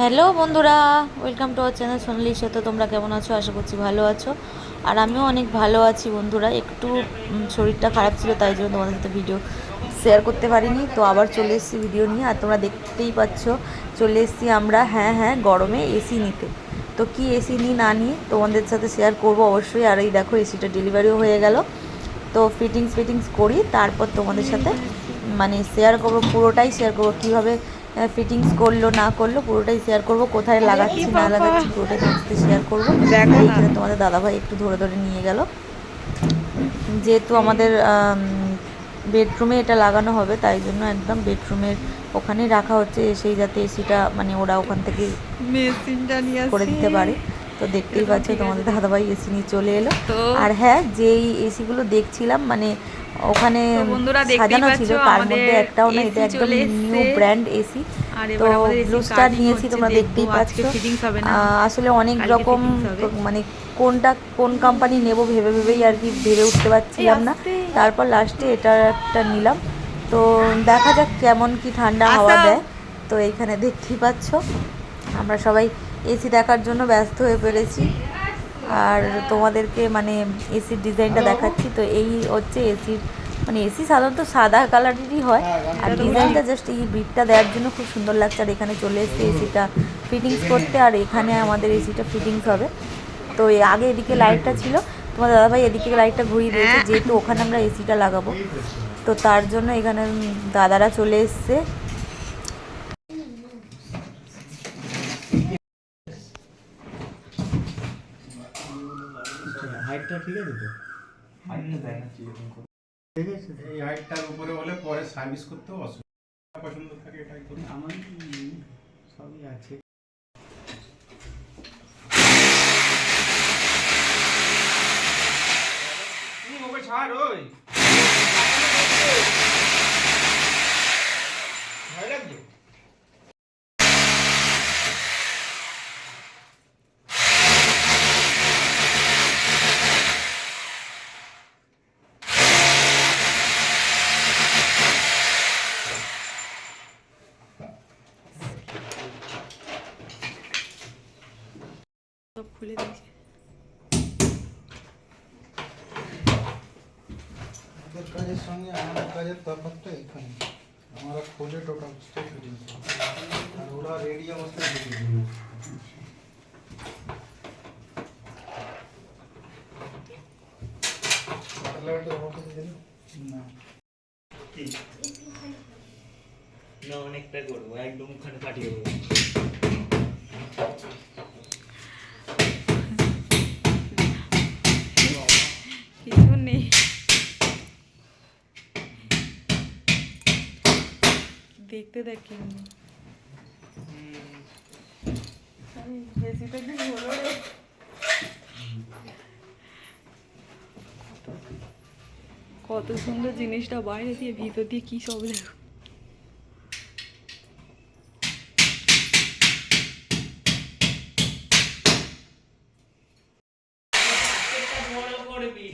Hello বন্ধুরা, welcome to our channel Sonali তো তোমরা কেমন আছো? আশা করছি ভালো আছো। আর আমিও অনেক ভালো আছি বন্ধুরা। একটু শরীরটা খারাপ ছিল, তাই জন্য তোমাদের সাথে ভিডিও শেয়ার করতে পারিনি। তো আবার চলে এসেছি ভিডিও নিয়ে। আর তোমরা দেখতেই পাচ্ছ, চলে এসেছি আমরা হ্যাঁ হ্যাঁ গরমে এসি নিতে। তো কি এসি নিই না নিই তোমাদের সাথে শেয়ার করব অবশ্যই। আর এই দেখো এসিটা ডেলিভারিও হয়ে গেল। তো ফিটিংস ফিটিংস করি, তারপর তোমাদের সাথে মানে শেয়ার করব, পুরোটাই শেয়ার করব। কীভাবে ফিটিংস করল না করল পুরোটাই শেয়ার করব। কোথায় লাগাচ্ছি না লাগাচ্ছি পুরোটাই তোমার সাথে শেয়ার করব। দেখো এইখানে তোমাদের দাদাভাই একটু ধরে ধরে নিয়ে গেল। যেহেতু আমাদের বেডরুমে এটা লাগানো হবে তাই জন্য একদম বেডরুমের ওখানেই রাখা হচ্ছে সেই যাতে এসিটা মানে ওরা ওখান থেকে মেশিনটা নিয়ে করে দিতে পারে। তো দেখতেই পাচ্ছ তোমাদের দাদাভাই এসি নিয়ে চলে এলো। আর হ্যাঁ যেই এসিগুলো দেখছিলাম মানে ওখানে সাজানো ছিল তার মধ্যে একটাও না এটা একদম নিউ ব্র্যান্ড এসি তো এবার ব্লু স্টার নিয়েছি তোমরা দেখতেই পাচ্ছ। আসলে অনেক রকম মানে কোনটা কোন কোম্পানি নেব ভেবে ভেবেই আর কি ভেবে উঠতে পারছিলাম না। তারপর লাস্টে এটা একটা নিলাম। তো দেখা যাক কেমন কি ঠান্ডা হাওয়া দেয়। তো এইখানে দেখতেই পাচ্ছ আমরা সবাই এসি দেখার জন্য ব্যস্ত হয়ে পড়েছি। আর তোমাদেরকে মানে এসির ডিজাইনটা দেখাচ্ছি। তো এই হচ্ছে এসির মানে এসি সাধারণত সাদা কালারেরই হয়। আর ডিজাইনটা জাস্ট এই বিটটা দেওয়ার জন্য খুব সুন্দর লাগছে। আর এখানে চলে এসছে এসিটা ফিটিংস করতে। আর এখানে আমাদের এসিটা ফিটিংস হবে। তো এই আগে এদিকে লাইটটা ছিল। তোমার দাদাভাই এদিকে লাইটটা ঘুরিয়ে দিয়েছে। যেহেতু ওখানে আমরা এসিটা লাগাবো। তো তার জন্য এখানে দাদারা চলে এসছে। হাইটটা ঠিক আছে তো? হাইটটা। ঠিক আছে। এই হাইটটার উপরে হলে পরে সার্ভিস করতেও অসুবিধা। পছন্দ থাকে এটাই করি। আমার সবই আছে ওকে ছাড় ওই ভয় লাগছে সব খুলে দিয়েছে ওদের কাজের সঙ্গে আমাদের কাজের তফাৎটা এখানে আমরা খোলে টোটাল স্টেট আর ওরা রেডি অবস্থায় ঢুকে দিল না না অনেকটা করব একদম ওখানে পাঠিয়ে দেবো কিছু নেই দেখতে দেখ কেমনি এসিটা কি হলো রে কত সুন্দর জিনিসটা বাইরে দিয়ে ভিতর দিয়ে কি সব দেখো করবি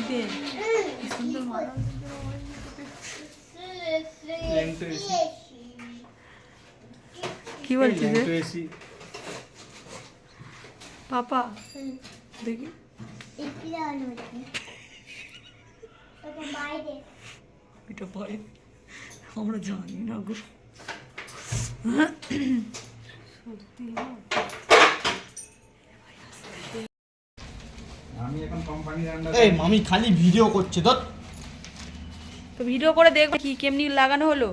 দে, কি সুন্দর মালা কি বলছিস পাপা দেখি। এটা পরে। আমরা জানি না গো। সত্যি আমি এখন কোম্পানির এই মামি খালি ভিডিও করছে তো তো ভিডিও করে দেখব কি কেমনি লাগানো হলো।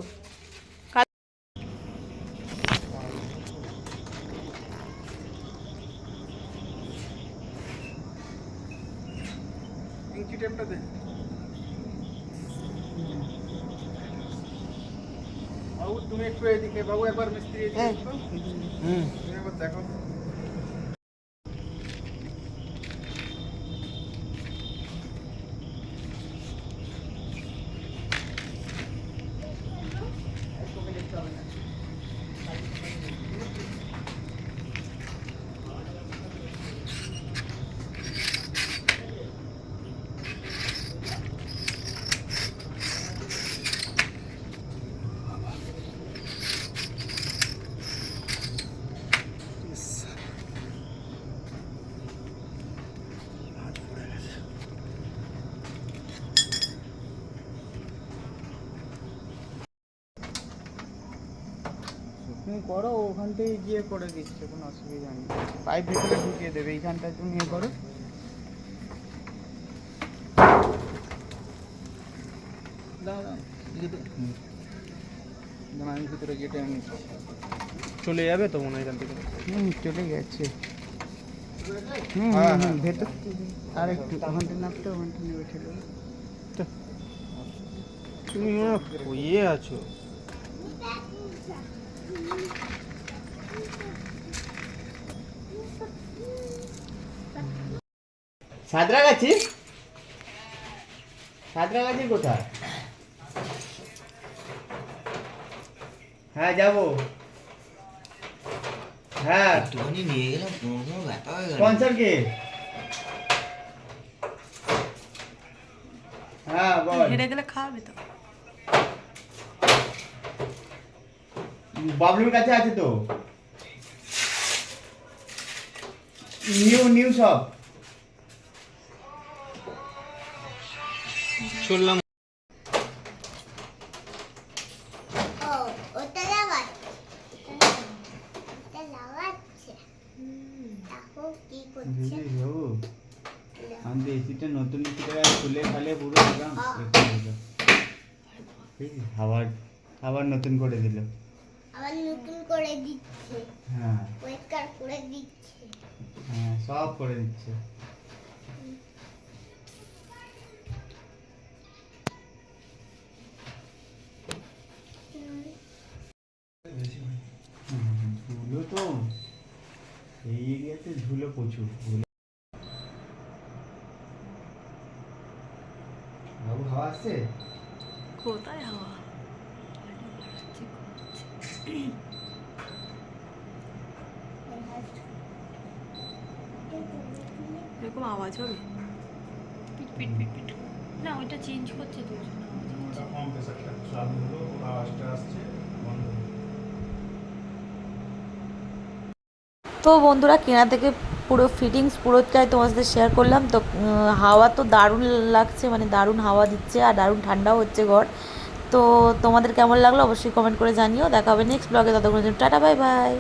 তুমি একটু এদিকে বাবু একবার মিস্ত্রি এদিকে তুমি একবার দেখো। তুমি করো ওখান থেকে গিয়ে করে দিচ্ছে কোনো অসুবিধা নেই। পাইপ ভিতরে ঢুকিয়ে দেবে এইখানটা তুমি ইয়ে করো। হুম। আমি ভিতরে গেটে আমি চলে যাবে তো মনে হয় এখান থেকে? হুম চলে গেছে। হুম হ্যাঁ, হুম, হ্যাঁ। ভেতর আর একটু ওখানটা নাপতে ওখানটা নিয়ে দেবে তুমি ইয়ে আছো। সাঁতরাগাছি? সাঁতরাগাছি কোথায়? হ্যাঁ যাব। হ্যাঁ। একটুখানি নিয়ে গেলাম কোনো কোনো ব্যথা হয়ে গেল। স্পন্সর কে হ্যাঁ বল। হেরে গেলে খাওয়াবে তো। বাবলুর কাছে আছে তো। নিউ নিউ সব। এসিটা নতুন এসিটা খুলে খালে পুরো আবার নতুন করে দিল। আবার নতুন করে দিচ্ছে। হ্যাঁ। পরিষ্কার করে দিচ্ছে। হ্যাঁ সব করে দিচ্ছে। ধুলো তো এই এরিয়াতে ধুলো প্রচুর বাবু হাওয়া আসছে কোথায় হাওয়া? এরকম আওয়াজ হবে? পিট পিট পিট পিট। না, ওইটা চেঞ্জ করছে, তো ওই জন্য চালু হলো আওয়াজটা আসছে বন্ধ তো বন্ধুরা, কেনা থেকে পুরো ফিটিংস পুরোটাই সাথে শেয়ার করলাম। তো হাওয়া তো দারুণ লাগছে মানে দারুণ হাওয়া দিচ্ছে আর দারুণ ঠান্ডাও হচ্ছে ঘর। তো তোমাদের কেমন লাগল অবশ্যই কমেন্ট করে জানিও। দেখা হবে নেক্সট ব্লগে ততক্ষণ টাটা বাই বাই